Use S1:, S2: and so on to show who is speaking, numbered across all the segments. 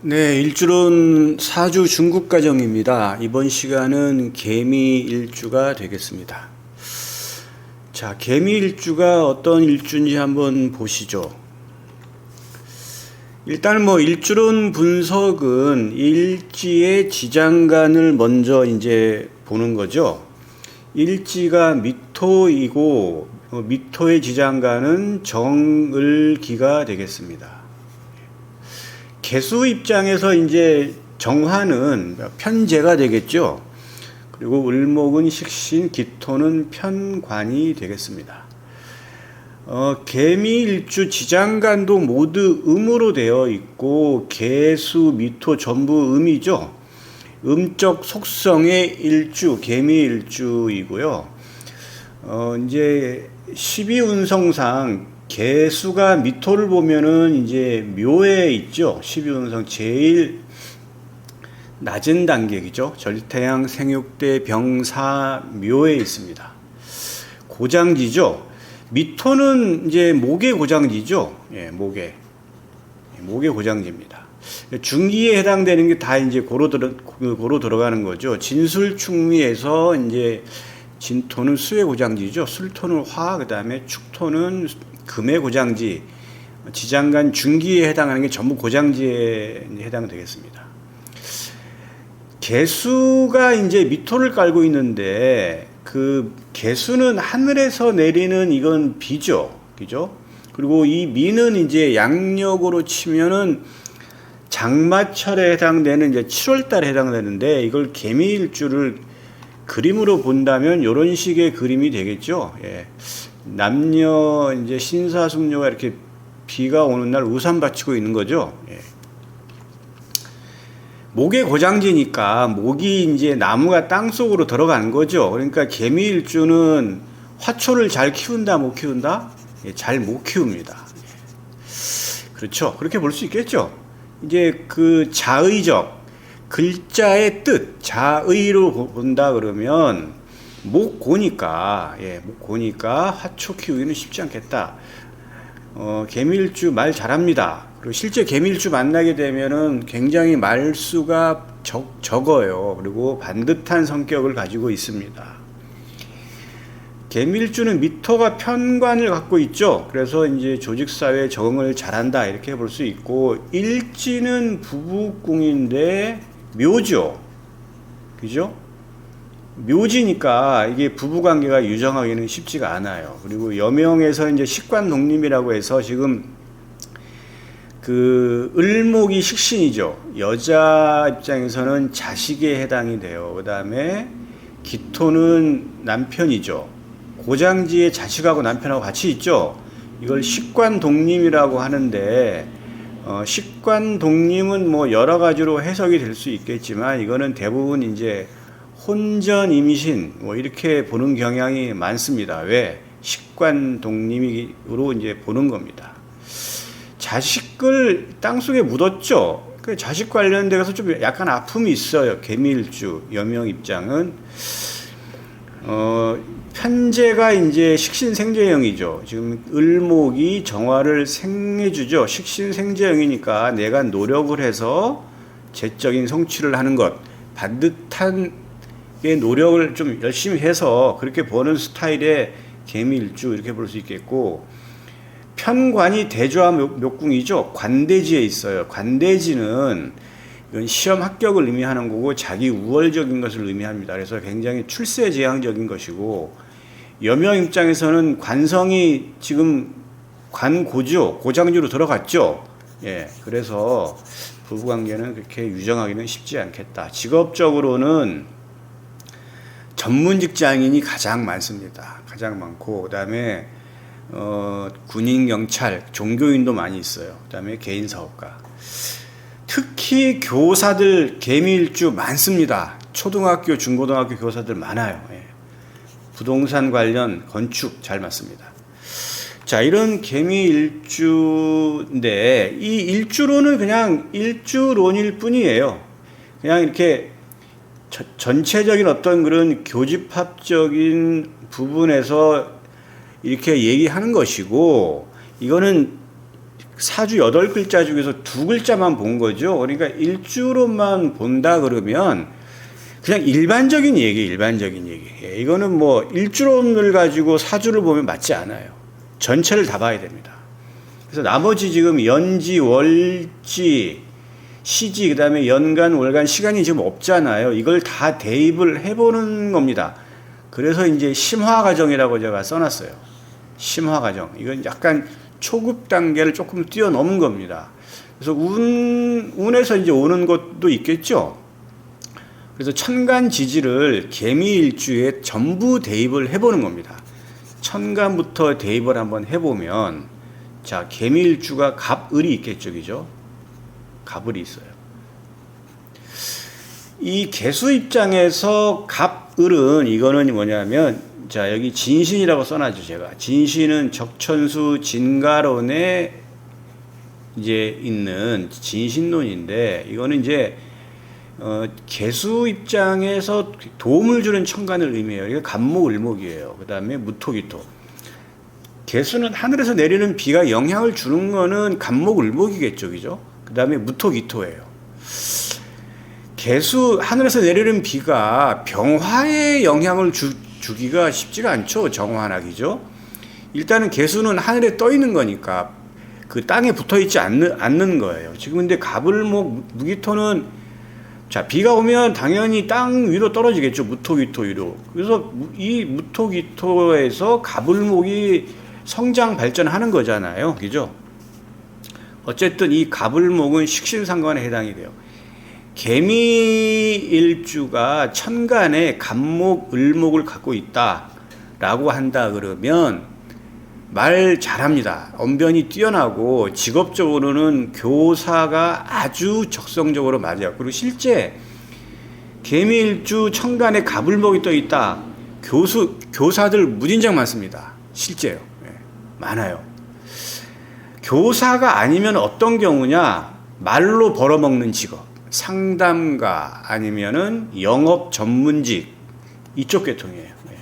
S1: 네, 일주론 사주 중국 가정입니다. 이번 시간은 개미 일주가 되겠습니다. 자, 개미 일주가 어떤 일주인지 한번 보시죠. 일단 뭐 일주론 분석은 일지의 지장간을 먼저 이제 보는 거죠. 일지가 미토이고 어, 미토의 지장간은 정을기가 되겠습니다. 개수 입장에서 이제 정화는 편제가 되겠죠. 그리고 을목은 식신, 기토는 편관이 되겠습니다. 어, 개미 일주 지장간도 모두 음으로 되어 있고 개수, 미토 전부 음이죠. 음적 속성의 일주, 개미 일주이고요. 어, 이제 12운성상 개수가 미토를 보면은 이제 묘에 있죠. 12운성 제일 낮은 단계이죠. 절태양 생육대 병사 묘에 있습니다. 고장지죠. 미토는 이제 목의 고장지죠. 예, 목의 목의 고장지입니다. 중기에 해당되는 게 다 이제 고로 들어 고로 들어가는 거죠. 진술충미에서 이제 진토는 수의 고장지죠. 술토는 화, 그다음에 축토는 금의 고장지, 지장간 중기에 해당하는 게 전부 고장지에 해당되겠습니다. 개수가 이제 미토를 깔고 있는데 그 개수는 하늘에서 내리는 이건 비죠. 그죠? 그리고 이 미는 이제 양력으로 치면은 장마철에 해당되는 이제 7월 달에 해당되는데 이걸 개미일주를 그림으로 본다면 이런 식의 그림이 되겠죠. 예. 남녀 이제 신사숙녀가 이렇게 비가 오는 날 우산 받치고 있는 거죠. 예. 목의 고장지니까 목이 이제 나무가 땅 속으로 들어가는 거죠. 그러니까 개미일주는 화초를 잘 키운다 못 키운다? 예, 잘못 키웁니다. 예. 그렇죠. 그렇게 볼 수 있겠죠. 이제 그 자의적 글자의 뜻 자의로 본다 그러면 목 고니까 예, 목 고니까 화초 키우기는 쉽지 않겠다. 어, 개밀주 말 잘합니다. 그리고 실제 개밀주 만나게 되면은 굉장히 말수가 적, 적어요. 그리고 반듯한 성격을 가지고 있습니다. 개밀주는 미토가 편관을 갖고 있죠. 그래서 이제 조직사회 적응을 잘한다 이렇게 볼 수 있고 일지는 부부궁인데 묘죠. 그죠? 묘지니까 이게 부부 관계가 유정하기는 쉽지가 않아요. 그리고 여명에서 이제 식관 독립이라고 해서 지금 그 을목이 식신이죠. 여자 입장에서는 자식에 해당이 돼요. 그 다음에 기토는 남편이죠. 고장지에 자식하고 남편하고 같이 있죠. 이걸 식관 독립이라고 하는데 어, 식관 독립은 뭐 여러 가지로 해석이 될 수 있겠지만 이거는 대부분 이제 혼전 임신 뭐 이렇게 보는 경향이 많습니다. 왜? 식관 독립으로 이제 보는 겁니다. 자식을 땅 속에 묻었죠. 그 자식 관련돼서 좀 약간 아픔이 있어요. 개미일주 여명 입장은 어, 편제가 이제 식신생제형이죠. 지금 을목이 정화를 생해주죠. 식신생제형이니까 내가 노력을 해서 재적인 성취를 하는 것, 반듯한 노력을 좀 열심히 해서 그렇게 보는 스타일의 개미일주 이렇게 볼 수 있겠고 편관이 대조와 묘궁이죠. 관대지에 있어요. 관대지는 이건 시험 합격을 의미하는 거고 자기 우월적인 것을 의미합니다. 그래서 굉장히 출세 지향적인 것이고 여명 입장에서는 관성이 지금 관고죠. 고장주로 들어갔죠. 예. 그래서 부부 관계는 그렇게 유정하기는 쉽지 않겠다. 직업적으로는 전문 직장인이 가장 많습니다. 가장 많고 그다음에 어, 군인, 경찰, 종교인도 많이 있어요. 그다음에 개인 사업가. 특히 교사들 개미일주 많습니다. 초등학교, 중고등학교 교사들 많아요. 예. 부동산 관련 건축 잘 맞습니다. 자, 이런 개미 일주인데 이 일주론은 그냥 일주론일 뿐이에요. 그냥 이렇게 전체적인 어떤 그런 교집합적인 부분에서 이렇게 얘기하는 것이고 이거는 사주 여덟 글자 중에서 두 글자만 본 거죠. 그러니까 일주로만 본다 그러면 그냥 일반적인 얘기, 일반적인 얘기. 예, 이거는 뭐 일주론을 가지고 사주를 보면 맞지 않아요. 전체를 다 봐야 됩니다. 그래서 나머지 지금 연지, 월지, 시지, 그 다음에 연간, 월간 시간이 지금 없잖아요. 이걸 다 대입을 해보는 겁니다. 그래서 이제 심화 과정이라고 제가 써놨어요. 심화 과정. 이건 약간 초급 단계를 조금 뛰어넘은 겁니다. 그래서 운, 운에서 이제 오는 것도 있겠죠. 그래서 천간 지지를 개미일주에 전부 대입을 해보는 겁니다. 천간부터 대입을 한번 해보면, 자, 개미일주가 갑을이 있겠죠, 그죠? 갑을이 있어요. 이 개수 입장에서 갑을은 이거는 뭐냐면 자 여기 진신이라고 써놨죠 제가 진신은 적천수 진가론에 이제 있는 진신론인데 이거는 이제 어, 개수 입장에서 도움을 주는 천간을 의미해요. 이게 간목 을목이에요. 그 다음에 무토기토. 개수는 하늘에서 내리는 비가 영향을 주는 거는 간목 을목이겠죠, 그죠? 그 다음에 무토기토예요. 개수 하늘에서 내리는 비가 병화에 영향을 주, 주기가 쉽지가 않죠. 정화나기죠. 일단은 개수는 하늘에 떠 있는 거니까 그 땅에 붙어 있지 않는, 않는 거예요. 지금 근데 가불목 무기토는 자 비가 오면 당연히 땅 위로 떨어지겠죠. 무토기토 위로. 그래서 이 무토기토에서 가불목이 성장 발전하는 거잖아요. 그죠? 어쨌든 이 가불목은 식신상관에 해당이 돼요. 개미일주가 천간에 간목, 을목을 갖고 있다라고 한다 그러면 말 잘합니다. 언변이 뛰어나고 직업적으로는 교사가 아주 적성적으로 맞아요. 그리고 실제 개미일주 천간에 가불목이 떠 있다. 교수 교사들 무진장 많습니다. 실제요. 네, 많아요. 교사가 아니면 어떤 경우냐? 말로 벌어먹는 직업. 상담가 아니면은 영업 전문직 이쪽 계통이에요. 네.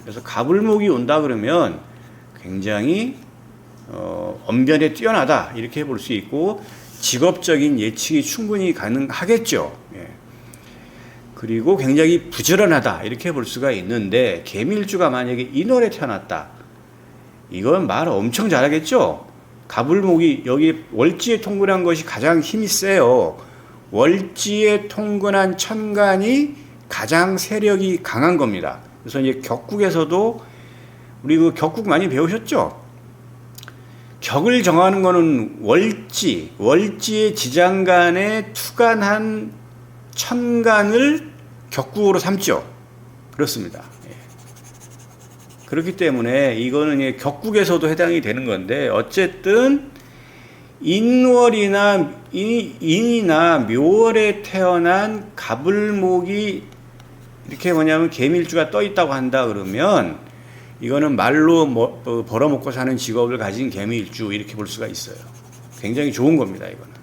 S1: 그래서 가불목이 온다 그러면 굉장히 어, 언변에 뛰어나다 이렇게 볼 수 있고 직업적인 예측이 충분히 가능하겠죠. 예. 그리고 굉장히 부지런하다 이렇게 볼 수가 있는데 개밀주가 만약에 인월에 태어났다 이건 말 엄청 잘하겠죠. 가불목이 여기 월지에 통근한 것이 가장 힘이 세요. 월지에 통근한 천간이 가장 세력이 강한 겁니다. 그래서 이제 격국에서도 우리 그 격국 많이 배우셨죠? 격을 정하는 거는 월지, 월지의 지장간에 투간한 천간을 격국으로 삼죠. 그렇습니다. 예. 그렇기 때문에 이거는 격국에서도 해당이 되는 건데 어쨌든 인월이나 인이나 묘월에 태어난 가불목이 이렇게 뭐냐면 개밀주가 떠 있다고 한다 그러면 이거는 말로 뭐, 어, 벌어먹고 사는 직업을 가진 개미일주 이렇게 볼 수가 있어요. 굉장히 좋은 겁니다, 이거는.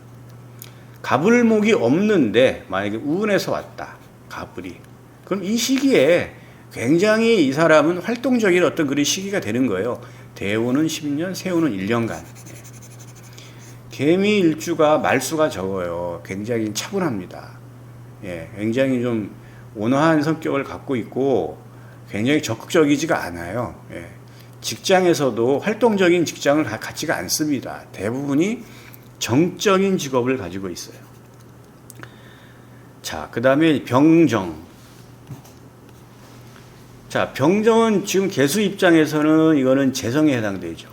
S1: 가불목이 없는데 만약에 우운에서 왔다. 가불이. 그럼 이 시기에 굉장히 이 사람은 활동적인 어떤 그런 시기가 되는 거예요. 대우는 10년, 세우는 1년간. 개미 일주가 말수가 적어요. 굉장히 차분합니다. 예, 굉장히 좀 온화한 성격을 갖고 있고 굉장히 적극적이지가 않아요. 예. 직장에서도 활동적인 직장을 갖지가 않습니다. 대부분이 정적인 직업을 가지고 있어요. 자, 그 다음에 병정. 자, 병정은 지금 개수 입장에서는 이거는 재성에 해당되죠.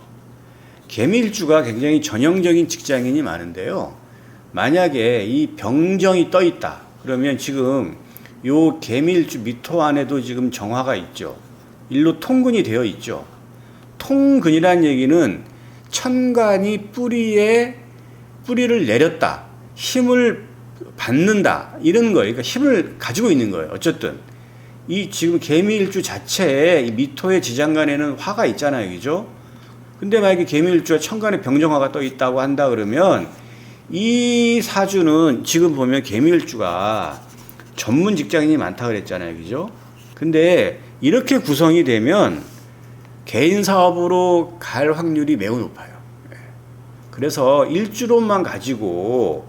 S1: 개밀주가 굉장히 전형적인 직장인이 많은데요. 만약에 이 병정이 떠 있다. 그러면 지금 요 개밀주 미토 안에도 지금 정화가 있죠. 일로 통근이 되어 있죠. 통근이란 얘기는 천간이 뿌리에 뿌리를 내렸다. 힘을 받는다. 이런 거예요. 그러니까 힘을 가지고 있는 거예요. 어쨌든. 이 지금 개미일주 자체에 이 미토의 지장간에는 화가 있잖아요. 그죠? 근데 만약에 개미일주가 천간에 병정화가 떠 있다고 한다 그러면 이 사주는 지금 보면 개미일주가 전문 직장인이 많다 그랬잖아요. 그죠? 근데 이렇게 구성이 되면 개인 사업으로 갈 확률이 매우 높아요. 예. 그래서 일주론만 가지고는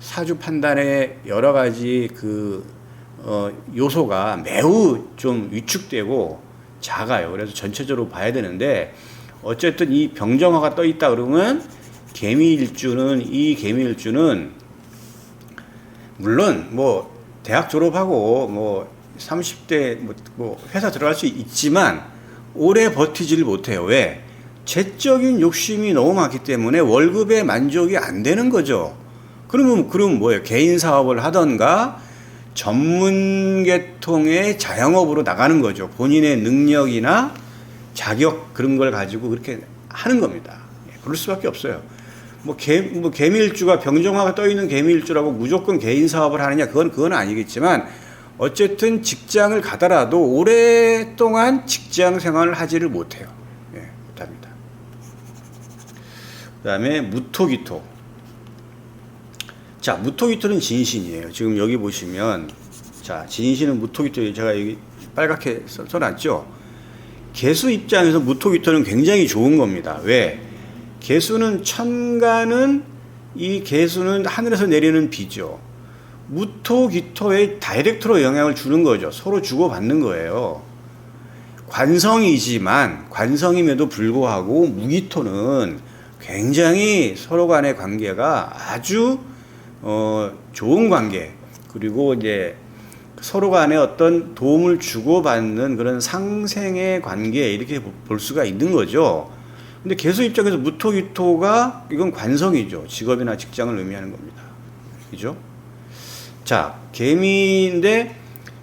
S1: 사주 판단의 여러 가지 그 어, 요소가 매우 좀 위축되고 작아요. 그래서 전체적으로 봐야 되는데 어쨌든 이 병정화가 떠 있다 그러면 개미일주는 이 개미일주는 물론 뭐 대학 졸업하고 뭐 30대 뭐, 뭐 회사 들어갈 수 있지만 오래 버티지를 못해요. 왜? 재적인 욕심이 너무 많기 때문에 월급에 만족이 안 되는 거죠. 그러면 그럼 뭐예요? 개인 사업을 하던가 전문 계통의 자영업으로 나가는 거죠. 본인의 능력이나 자격 그런 걸 가지고 그렇게 하는 겁니다. 예, 그럴 수밖에 없어요. 뭐, 개, 뭐 개미일주가 병정화가 떠 있는 개미일주라고 무조건 개인 사업을 하느냐 그건 그건 아니겠지만 어쨌든 직장을 가더라도 오랫동안 직장 생활을 하지를 못해요. 예, 못합니다. 그다음에 무토기토. 자, 무토기토는 진신이에요. 지금 여기 보시면 자, 진신은 무토기토 제가 여기 빨갛게 써, 써놨죠. 개수 입장에서 무토기토는 굉장히 좋은 겁니다. 왜? 개수는 천간은 이 개수는 하늘에서 내리는 비죠. 무토기토에 다이렉트로 영향을 주는 거죠. 서로 주고받는 거예요. 관성이지만 관성임에도 불구하고 무기토는 굉장히 서로 간의 관계가 아주 어, 좋은 관계 그리고 이제 서로 간에 어떤 도움을 주고받는 그런 상생의 관계 이렇게 볼 수가 있는 거죠. 근데 개수 입장에서 무토기토가 이건 관성이죠. 직업이나 직장을 의미하는 겁니다. 그죠? 자, 개미인데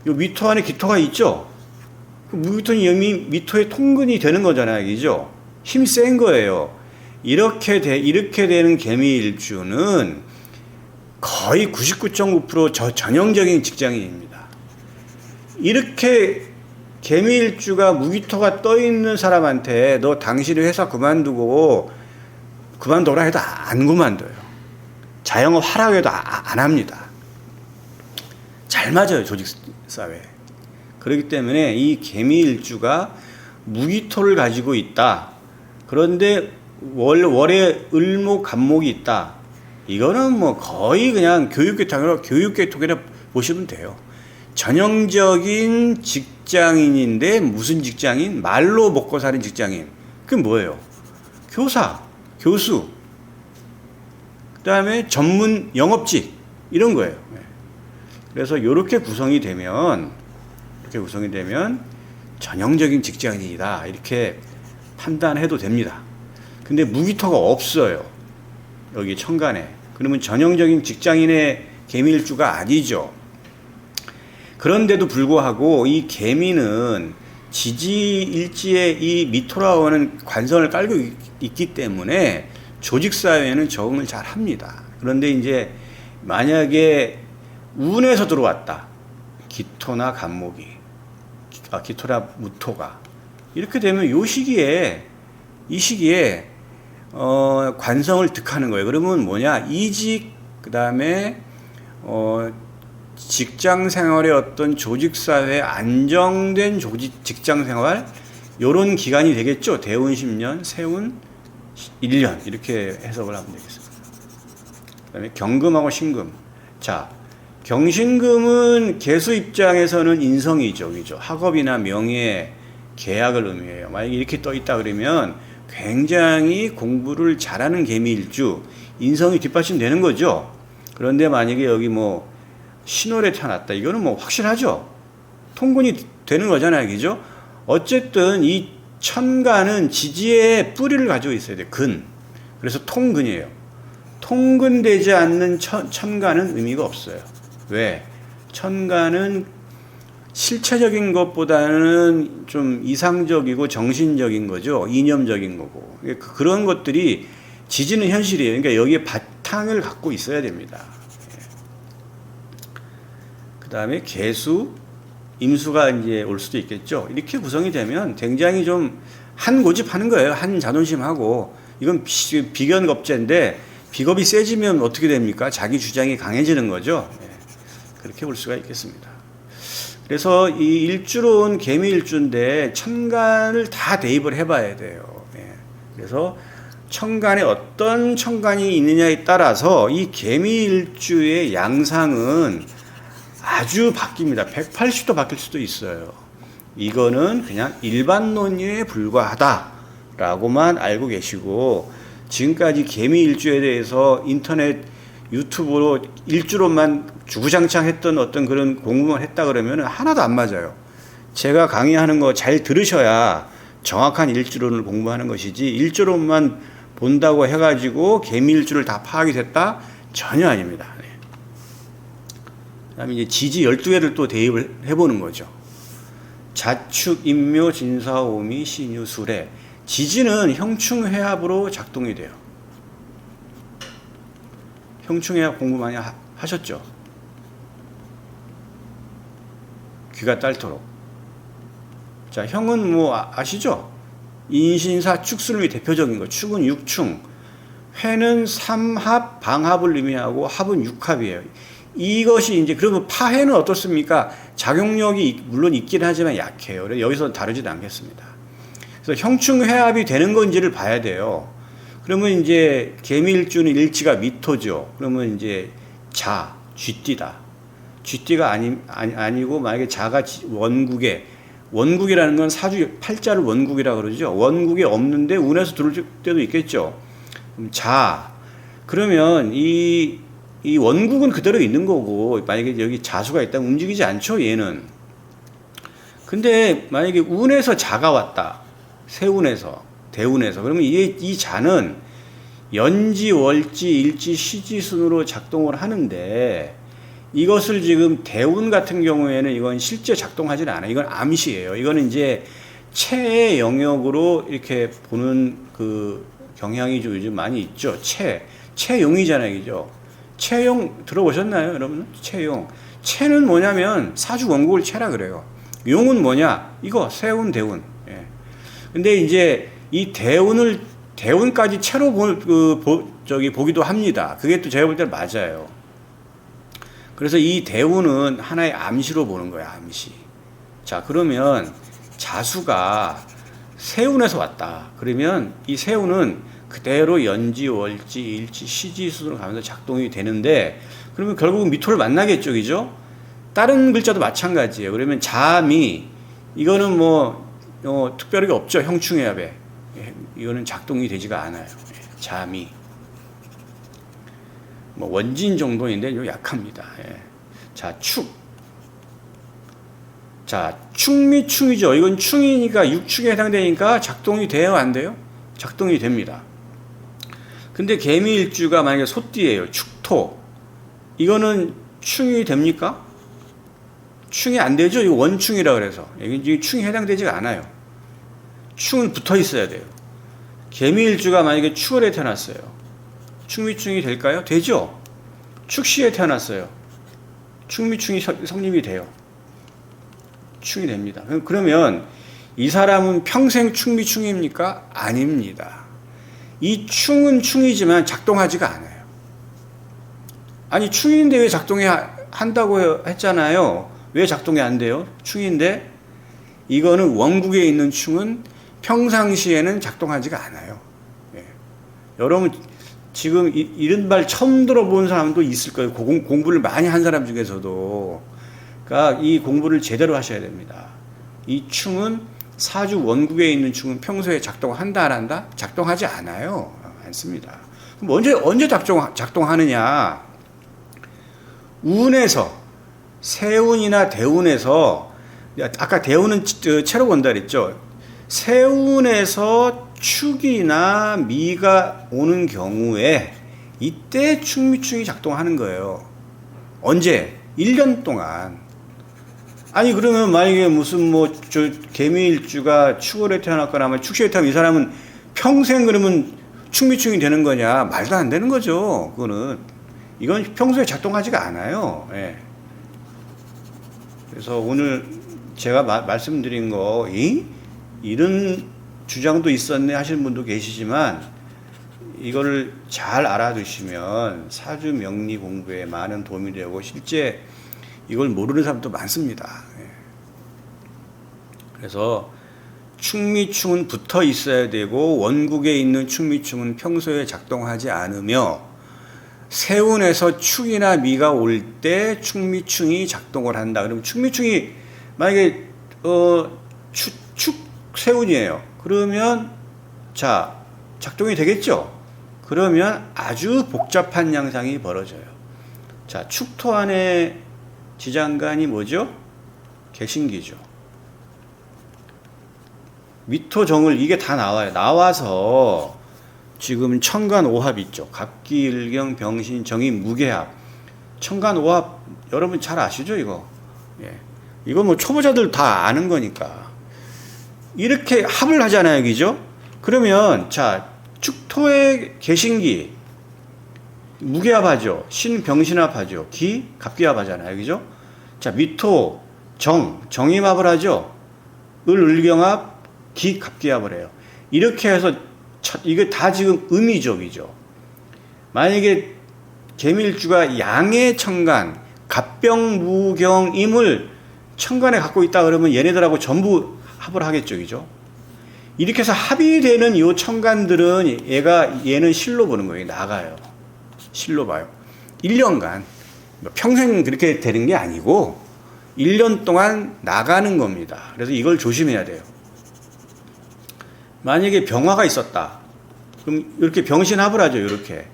S1: 요 미토 안에 기토가 있죠. 그 무기토는 이미 미토의 통근이 되는 거잖아요. 그죠? 힘 센 거예요. 이렇게 돼 이렇게 되는 개미 일주는 거의 99.9%저 전형적인 직장인입니다. 이렇게 개미일주가 무기토가 떠 있는 사람한테 너 당신의 회사 그만두고 그만둬라 해도 안 그만둬요. 자영업 하라고 해도 아, 안 합니다. 잘 맞아요, 조직 사회. 그렇기 때문에 이 개미일주가 무기토를 가지고 있다. 그런데 월, 월에 을목, 간목이 있다. 이거는 뭐 거의 그냥 교육계통이라 교육계통이라 보시면 돼요. 전형적인 직장인인데 무슨 직장인? 말로 먹고 사는 직장인. 그게 뭐예요? 교사, 교수, 그 다음에 전문 영업직, 이런 거예요. 그래서 이렇게 구성이 되면, 이렇게 구성이 되면 전형적인 직장인이다. 이렇게 판단해도 됩니다. 근데 무기토가 없어요. 여기 천간에. 그러면 전형적인 직장인의 개미일주가 아니죠. 그런데도 불구하고 이 개미는 지지 일지에 이 미토라오는 관성을 깔고 있기 때문에 조직 사회에는 적응을 잘 합니다. 그런데 이제 만약에 운에서 들어왔다. 기토나 간목이. 아, 기토나 무토가. 이렇게 되면 요 시기에 이 시기에 어, 관성을 득하는 거예요. 그러면 뭐냐? 이직 그 다음에 어, 직장 생활의 어떤 조직 사회 안정된 조직 직장 생활 요런 기간이 되겠죠. 대운 10년, 세운 1년 이렇게 해석을 하면 되겠습니다. 그다음에 경금하고 신금. 자, 경신금은 개수 입장에서는 인성이죠. 그죠? 학업이나 명예, 계약을 의미해요. 만약에 이렇게 떠 있다 그러면 굉장히 공부를 잘하는 개미일주, 인성이 뒷받침되는 거죠. 그런데 만약에 여기 뭐 신월에 태어났다. 이거는 뭐 확실하죠. 통근이 되는 거잖아요. 그죠? 어쨌든 이 천간은 지지의 뿌리를 가지고 있어야 돼. 근. 그래서 통근이에요. 통근되지 않는 천, 천간은 의미가 없어요. 왜? 천간은 실체적인 것보다는 좀 이상적이고 정신적인 거죠. 이념적인 거고. 그, 그런 것들이 지지는 현실이에요. 그러니까 여기에 바탕을 갖고 있어야 됩니다. 그 다음에 개수, 임수가 이제 올 수도 있겠죠. 이렇게 구성이 되면 굉장히 좀 한 고집하는 거예요. 한 자존심하고 이건 비, 견겁제인데 비겁이 세지면 어떻게 됩니까? 자기 주장이 강해지는 거죠. 네. 그렇게 볼 수가 있겠습니다. 그래서 이 일주로 온 개미 일주인데 천간을 다 대입을 해봐야 돼요. 네. 그래서 천간에 어떤 천간이 있느냐에 따라서 이 개미 일주의 양상은 아주 바뀝니다. 180도 바뀔 수도 있어요. 이거는 그냥 일반 논리에 불과하다라고만 알고 계시고 지금까지 개미 일주에 대해서 인터넷 유튜브로 일주로만 주구장창 했던 어떤 그런 공부만 했다 그러면 하나도 안 맞아요. 제가 강의하는 거 잘 들으셔야 정확한 일주론을 공부하는 것이지 일주론만 본다고 해가지고 개미일주를 다 파악이 됐다? 전혀 아닙니다. 네. 그다음에 이제 지지 12개를 또 대입을 해보는 거죠. 자축, 인묘, 진사, 오미, 신유, 수래. 지지는 형충회합으로 작동이 돼요. 형충회합 공부 많이 하, 하셨죠? 귀가 딸토록. 자, 형은 뭐 아- 아시죠? 인신사 축술이 대표적인 거. 축은 육충. 회는 삼합, 방합을 의미하고 합은 육합이에요. 이것이 이제 그러면 파해는 어떻습니까? 작용력이 있- 물론 있긴 하지만 약해요. 여기서 다루지도 않겠습니다. 그래서 형충 회합이 되는 건지를 봐야 돼요. 그러면 이제 개미일주는 일지가 미토죠. 그러면 이제 자, 쥐띠다. 쥐띠가 아니, 아니, 아니고 만약에 자가 지- 원국에 원국이라는 건 사주 팔자를 원국이라 그러죠. 원국이 없는데 운에서 들어올 때도 있겠죠. 자 그러면 이, 이 원국은 그대로 있는 거고 만약에 여기 자수가 있다면 움직이지 않죠. 얘는. 근데 만약에 운에서 자가 왔다. 세운에서 대운에서 그러면 이, 이 자는 연지 월지 일지 시지 순으로 작동을 하는데 이것을 지금 대운 같은 경우에는 이건 실제 작동하지 는 않아요. 이건 암시예요. 이거는 이제 체의 영역으로 이렇게 보는 그 경향이 좀 요즘 많이 있죠. 체, 체용이잖아요. 그죠? 체용 들어보셨나요, 여러분? 체용. 체는 뭐냐면 사주 원국을 체라 그래요. 용은 뭐냐? 이거 세운 대운. 예. 근데 이제 이 대운을 대운까지 체로 보, 그, 보, 저기 보기도 합니다. 그게 또 제가 볼 때는 맞아요. 그래서 이 대운은 하나의 암시로 보는 거야, 암시. 자, 그러면 자수가 세운에서 왔다. 그러면 이 세운은 그대로 연지, 월지, 일지, 시지 순으로 가면서 작동이 되는데 그러면 결국은 미토를 만나겠죠, 그죠? 다른 글자도 마찬가지예요. 그러면 자미 이거는 뭐 어, 특별하게 없죠, 형충해압에. 예, 이거는 작동이 되지가 않아요. 예, 자미. 뭐 원진 정도인데 좀 약합니다. 예. 자, 축. 자, 축미 충이죠. 이건 충이니까 육축에 해당되니까 작동이 돼요, 안 돼요? 작동이 됩니다. 근데 개미일주가 만약에 소띠예요. 축토. 이거는 충이 됩니까? 충이 안 되죠. 이거 원충이라 그래서. 여기 충이 해당되지가 않아요. 충은 붙어 있어야 돼요. 개미일주가 만약에 축월에 태어났어요. 충미충이 될까요? 되죠. 축시에 태어났어요. 충미충이 서- 성립이 돼요. 충이 됩니다. 그러면 이 사람은 평생 충미충입니까? 아닙니다. 이 충은 충이지만 작동하지가 않아요. 아니 충인데 왜 작동해 한다고 했잖아요. 왜 작동이 안 돼요? 충인데 이거는 원국에 있는 충은 평상시에는 작동하지가 않아요. 예. 여러분 지금 이, 이런 말 처음 들어본 사람도 있을 거예요. 공, 공부를 많이 한 사람 중에서도. 그러니까 이 공부를 제대로 하셔야 됩니다. 이 충은 사주 원국에 있는 충은 평소에 작동한다 안 한다? 작동하지 않아요. 않습니다. 그럼 언제 언제 작동 작동하느냐? 운에서 세운이나 대운에서 아까 대운은 채로 본다 그랬죠. 세운에서 축이나 미가 오는 경우에 이때 축미충이 작동하는 거예요. 언제? 1년 동안. 아니 그러면 만약에 무슨 뭐 저 개미일주가 축월에 태어났거나 아마 축시에 태어나면 이 사람은 평생 그러면 축미충이 되는 거냐? 말도 안 되는 거죠. 그거는 이건 평소에 작동하지가 않아요. 예. 그래서 오늘 제가 마, 말씀드린 거, 이? 이런 주장도 있었네 하시는 분도 계시지만 이거를 잘 알아두시면 사주 명리 공부에 많은 도움이 되고 실제 이걸 모르는 사람도 많습니다. 예. 그래서 충미충은 붙어 있어야 되고 원국에 있는 충미충은 평소에 작동하지 않으며 세운에서 축이나 미가 올 때 충미충이 작동을 한다. 그러면 충미충이 만약에 어, 세운이에요. 그러면 자 작동이 되겠죠. 그러면 아주 복잡한 양상이 벌어져요. 자 축토 안에 지장간이 뭐죠? 개신기죠. 미토 정을 이게 다 나와요. 나와서 지금 천간 오합 있죠. 갑기 일경 병신 정인 무게합. 천간 오합 여러분 잘 아시죠 이거? 예. 이거 뭐 초보자들 다 아는 거니까. 이렇게 합을 하잖아요, 그죠? 그러면 자 축토의 개신기 무게합하죠. 신병신합하죠. 기 갑기합하잖아요, 그죠? 자 미토 정 정임합을 하죠. 을 을경합 기 갑기합을 해요. 이렇게 해서 이게 다 지금 음이족이죠. 만약에 개밀주가 양의 천간, 갑병무경임을 천간에 갖고 있다 그러면 얘네들하고 전부 합을 하겠죠, 그죠? 이렇게 해서 합이 되는 이 천간들은 얘가 얘는 실로 보는 거예요. 나가요. 실로 봐요. 1년간 뭐 평생 그렇게 되는 게 아니고 1년 동안 나가는 겁니다. 그래서 이걸 조심해야 돼요. 만약에 병화가 있었다. 그럼 이렇게 병신합을 하죠. 이렇게.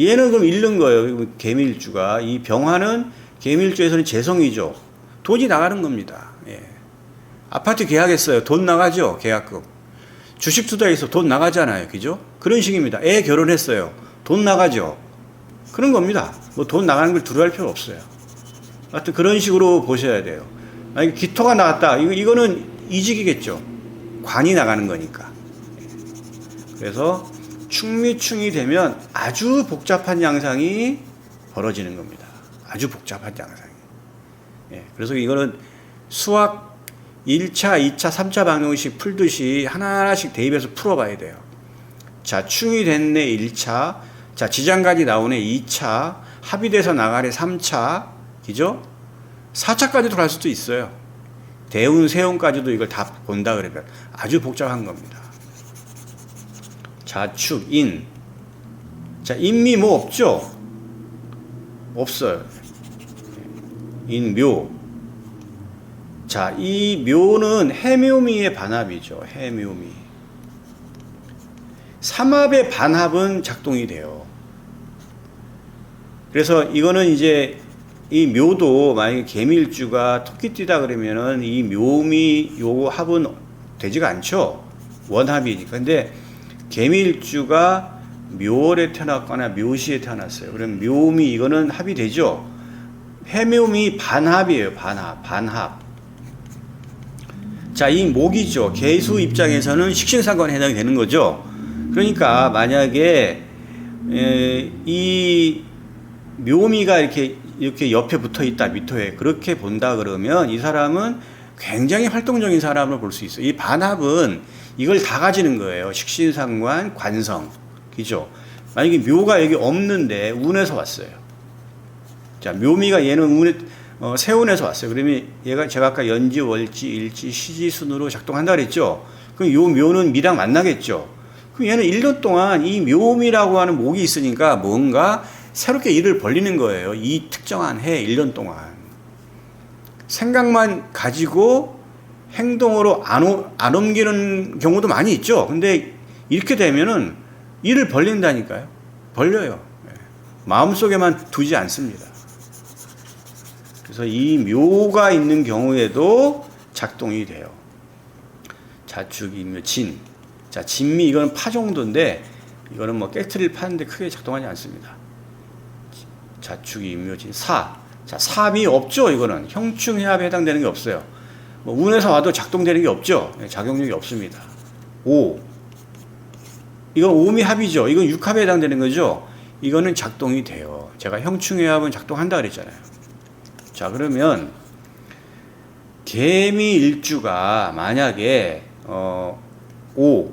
S1: 얘는 그럼 잃는 거예요. 개밀주가. 이 병화는 개밀주에서는 재성이죠. 돈이 나가는 겁니다. 예. 아파트 계약했어요. 돈 나가죠. 계약금. 주식 투자해서 돈 나가잖아요. 그죠? 그런 식입니다. 애 결혼했어요. 돈 나가죠. 그런 겁니다. 뭐 돈 나가는 걸 두려워할 필요 없어요. 하여튼 그런 식으로 보셔야 돼요. 만약에 기토가 나갔다. 이거, 이거는 이직이겠죠. 관이 나가는 거니까. 그래서 충미충이 되면 아주 복잡한 양상이 벌어지는 겁니다. 아주 복잡한 양상이. 예, 그래서 이거는 수학 1차, 2차, 3차 방정식 풀듯이 하나하나씩 대입해서 풀어봐야 돼요. 자, 충이 됐네 1차. 자, 지장까지 나오네 2차. 합의돼서 나가네 3차. 그죠? 4차까지도 갈 수도 있어요. 대운, 세운까지도 이걸 다 본다 그러면 아주 복잡한 겁니다. 자축, 인. 자, 인미 뭐 없죠? 없어요. 인묘. 자, 이 묘는 해묘미의 반합이죠. 해묘미. 삼합의 반합은 작동이 돼요. 그래서 이거는 이제 이 묘도 만약에 개밀주가 토끼띠다 그러면은 이 묘미 요 합은 되지가 않죠. 원합이니까. 근데 개밀주가 묘월에 태어났거나 묘시에 태어났어요. 그럼 묘미 이거는 합이 되죠. 해묘미 반합이에요. 반합. 반합. 자, 이 목이죠. 개수 입장에서는 식신상관에 해당이 되는 거죠. 그러니까 만약에 에, 이 묘미가 이렇게 이렇게 옆에 붙어 있다 미토에 그렇게 본다 그러면 이 사람은 굉장히 활동적인 사람을 볼 수 있어요. 이 반합은 이걸 다 가지는 거예요. 식신상관, 관성. 그죠? 만약에 묘가 여기 없는데 운에서 왔어요. 자, 묘미가 얘는 운에, 어, 세운에서 왔어요. 그러면 얘가 제가 아까 연지, 월지, 일지, 시지 순으로 작동한다 그랬죠? 그럼 요 묘는 미랑 만나겠죠? 그럼 얘는 1년 동안 이 묘미라고 하는 목이 있으니까 뭔가 새롭게 일을 벌리는 거예요. 이 특정한 해 1년 동안. 생각만 가지고 행동으로 안, 오, 안 옮기는 경우도 많이 있죠. 근데 이렇게 되면은 일을 벌린다니까요. 벌려요. 예. 마음속에만 두지 않습니다. 그래서 이 묘가 있는 경우에도 작동이 돼요. 자축이며 진. 자, 진미 이거는 파 정도인데 이거는 뭐 깨트리를 파는데 크게 작동하지 않습니다. 자축이 임묘진 사. 자, 삼이 없죠, 이거는. 형충해합에 해당되는 게 없어요. 뭐 운에서 와도 작동되는 게 없죠. 네, 작용력이 없습니다. 오. 이건 오미 합이죠. 이건 육합에 해당되는 거죠. 이거는 작동이 돼요. 제가 형충해합은 작동한다 그랬잖아요. 자, 그러면 개미 일주가 만약에 어, 오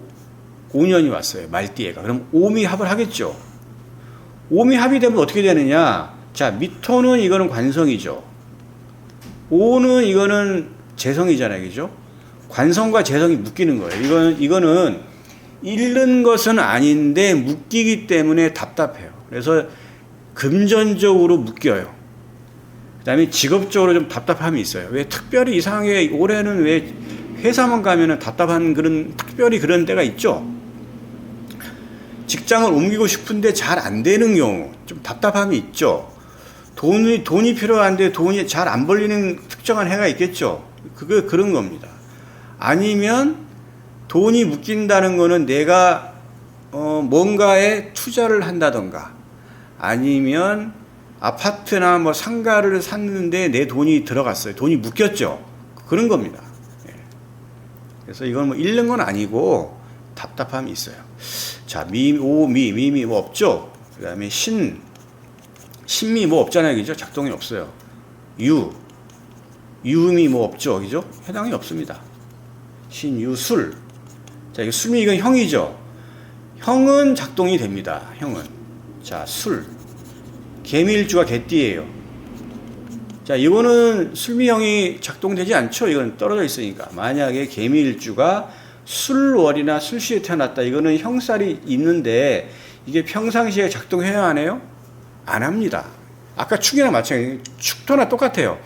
S1: 5년이 왔어요. 말띠에가. 그럼 오미 합을 하겠죠. 오미 합이 되면 어떻게 되느냐? 자, 미토는 이거는 관성이죠. 오는 이거는 재성이잖아요. 그죠? 관성과 재성이 묶이는 거예요. 이거는 이거는 잃는 것은 아닌데 묶이기 때문에 답답해요. 그래서 금전적으로 묶여요. 그다음에 직업적으로 좀 답답함이 있어요. 왜 특별히 이상하게 올해는 왜 회사만 가면은 답답한 그런 특별히 그런 때가 있죠. 직장을 옮기고 싶은데 잘 안 되는 경우 좀 답답함이 있죠. 돈이 돈이 필요한데 돈이 잘 안 벌리는 특정한 해가 있겠죠. 그게 그런 겁니다. 아니면 돈이 묶인다는 거는 내가 어 뭔가에 투자를 한다던가 아니면 아파트나 뭐 상가를 샀는데 내 돈이 들어갔어요. 돈이 묶였죠. 그런 겁니다. 예. 그래서 이건 뭐 잃는 건 아니고 답답함이 있어요. 자, 미, 오, 미, 미미 뭐 없죠. 그 다음에 신, 신미 뭐 없잖아요. 그죠? 작동이 없어요. 유, 유미 뭐 없죠. 그죠? 해당이 없습니다. 신, 유, 술. 자, 이거 술미 이건 형이죠. 형은 작동이 됩니다. 형은. 자, 술. 개미일주가 개띠예요. 자, 이거는 술미형이 작동되지 않죠. 이건 떨어져 있으니까. 만약에 개미일주가 술월이나 술시에 태어났다. 이거는 형살이 있는데 이게 평상시에 작동해야 하네요? 안 합니다. 아까 축이나 마찬가지. 축토나 똑같아요.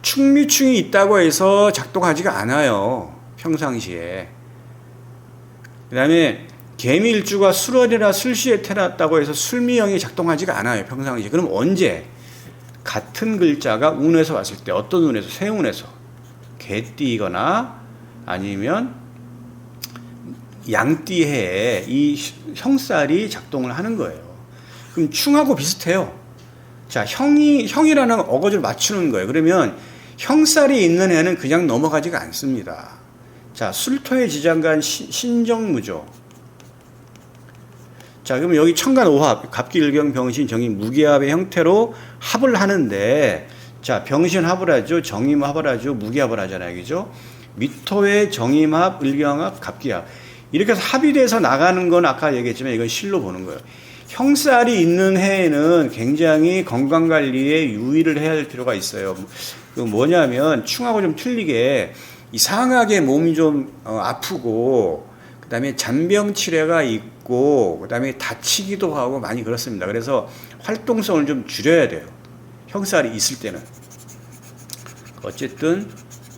S1: 축미충이 있다고 해서 작동하지가 않아요. 평상시에. 그 다음에 개미일주가 술월이나 술시에 태어났다고 해서 술미형이 작동하지가 않아요. 평상시에. 그럼 언제? 같은 글자가 운에서 왔을 때 어떤 운에서? 세운에서. 개띠거나 아니면 양띠해에 이 형살이 작동을 하는 거예요. 그럼 충하고 비슷해요. 자, 형이, 형이라는 어거지를 맞추는 거예요. 그러면 형살이 있는 해는 그냥 넘어가지가 않습니다. 자, 술토의 지장간 신정무죠. 자, 그러면 여기 천간 오합, 갑기일경 병신 정임 무기합의 형태로 합을 하는데, 자, 병신 합을 하죠. 정임 합을 하죠. 무기합을 하잖아요. 그죠? 미토의 정임합, 을경합, 갑기합. 이렇게 해서 합의돼서 나가는 건 아까 얘기했지만 이건 실로 보는 거예요. 형살이 있는 해에는 굉장히 건강 관리에 유의를 해야 할 필요가 있어요. 그 뭐냐면 충하고 좀 틀리게 이상하게 몸이 좀 어, 아프고 그다음에 잔병 치레가 있고 그다음에 다치기도 하고 많이 그렇습니다. 그래서 활동성을 좀 줄여야 돼요. 형살이 있을 때는 어쨌든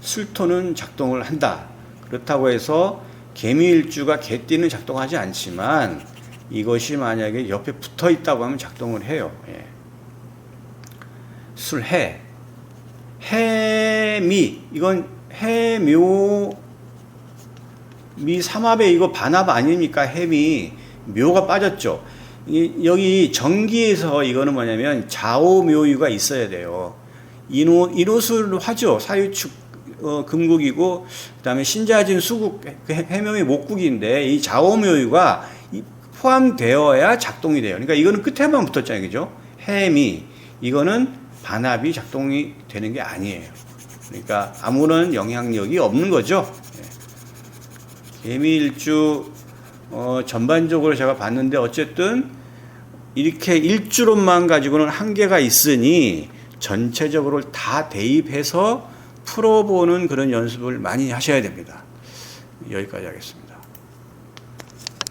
S1: 술토는 작동을 한다. 그렇다고 해서 개미일주가 개띠는 작동하지 않지만 이것이 만약에 옆에 붙어 있다고 하면 작동을 해요. 예. 술해, 해미 이건 해묘 미 삼합에 이거 반합 아닙니까? 해미 묘가 빠졌죠. 이, 여기 정기에서 이거는 뭐냐면 좌오묘유가 있어야 돼요. 인호 인호술 화죠 사유축 어, 금국이고 그다음에 신자진 수국 그 해명의 목국인데 이 좌오묘유가 포함되어야 작동이 돼요. 그러니까 이거는 끝에만 붙었잖아요, 그죠? 해미 이거는 반합이 작동이 되는 게 아니에요. 그러니까 아무런 영향력이 없는 거죠. 개미일주 어, 전반적으로 제가 봤는데 어쨌든 이렇게 일주론만 가지고는 한계가 있으니 전체적으로 다 대입해서 풀어보는 그런 연습을 많이 하셔야 됩니다. 여기까지 하겠습니다.